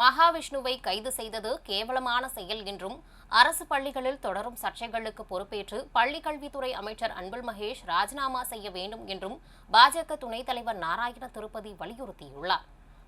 மகாவிஷ்ணுவை கைது செய்தது கேவலமான செயல் என்றும் அரசு பள்ளிகளில் தொடரும் சர்ச்சைகளுக்கு பொறுப்பேற்று பள்ளிக்கல்வித்துறை அமைச்சர் அன்பில் மகேஷ் ராஜினாமா செய்ய வேண்டும் என்றும் பாஜக துணைத் தலைவர் நாராயண திருப்பதி வலியுறுத்தியுள்ளார்.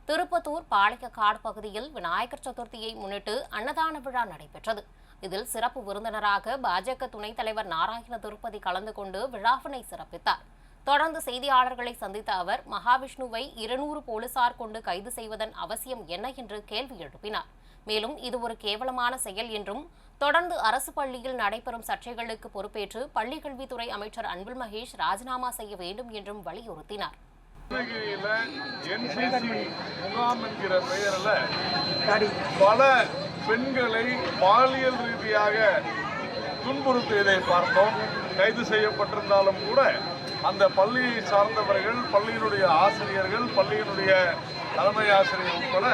திருப்பத்தூர் பாளையக்காடு பகுதியில் விநாயகர் சதுர்த்தியை முன்னிட்டு அன்னதான விழா நடைபெற்றது. இதில் சிறப்பு விருந்தினராக பாஜக துணைத் தலைவர் நாராயண திருப்பதி கலந்து கொண்டு விழாவினை சிறப்பித்தார். தொடர்ந்து செய்தியாளர்களை சந்தித்த அவர் மகாவிஷ்ணுவை இருநூறு போலீசார் கொண்டு கைது செய்வதன் அவசியம் என்ன? என்று கேள்வி எழுப்பினார். மேலும் இது ஒரு கேவலமான செயல் என்றும் தொடர்ந்து அரசு பள்ளியில் நடைபெறும் சர்ச்சைகளுக்கு பொறுப்பேற்று பள்ளிக்கல்வித்துறை அமைச்சர் அன்பில் மகேஷ் ராஜினாமா செய்ய வேண்டும் என்றும் வலியுறுத்தினார். முகாம் என்கிற பெயரில் பல பெண்களை பாலியல் ரீதியாக துன்புறுத்தியதை பார்த்தோம். கைது செய்யப்பட்டிருந்தாலும் கூட அந்த பள்ளியை சார்ந்தவர்கள் பள்ளியினுடைய ஆசிரியர்கள் பள்ளியினுடைய தலைமை ஆசிரியர் உட்பட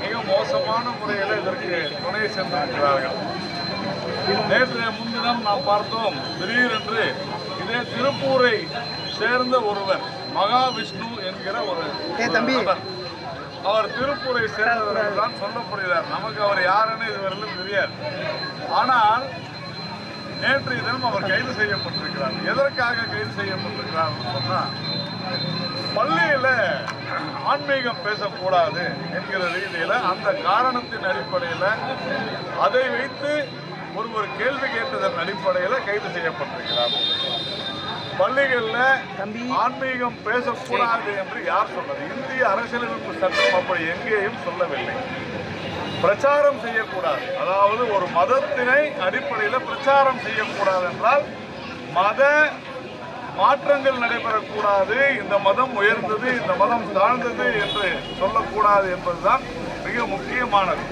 மிக மோசமான முறையில் இதற்கு துணை சென்றிருக்கிறார்கள் நேற்றைய முன்தினம் நாம் பார்த்தோம் திடீரென்று இதே திருப்பூரை சேர்ந்த ஒருவர் மகாவிஷ்ணு என்கிற ஒரு நபர். அவர் திருப்பூரை சேர்ந்தவர் தான் சொல்லப்படுகிறார். நமக்கு அவர் யாருன்னு இதுவரையிலும் தெரியாது. ஆனால் நேற்றைய தினம் அவர் கைது செய்யப்பட்டிருக்கிறார். எதற்காக கைது செய்யப்பட்டிருக்கிறார் சொன்னா பள்ளியில ஆன்மீகம் பேசக்கூடாது என்கிற ரீதியில அந்த காரணத்தின் அடிப்படையில அதை வைத்து ஒருவர் கேள்வி கேட்டதன் அடிப்படையில கைது செய்யப்பட்டிருக்கிறார். பள்ளிகளில் ஆன்மீகம் பேசக்கூடாது என்று யார் சொன்னது? இந்திய அரசியலமைப்பு சட்டம் அப்படி எங்கேயும் சொல்லவில்லை. பிரச்சாரம் செய்யக்கூடாது. அதாவது ஒரு மதத்தினை அடிப்படையில் பிரச்சாரம் செய்யக்கூடாது என்றால் மத மாற்றங்கள் நடைபெறக்கூடாது. இந்த மதம் உயர்ந்தது இந்த மதம் தாழ்ந்தது என்று சொல்லக்கூடாது என்பதுதான் மிக முக்கியமானது.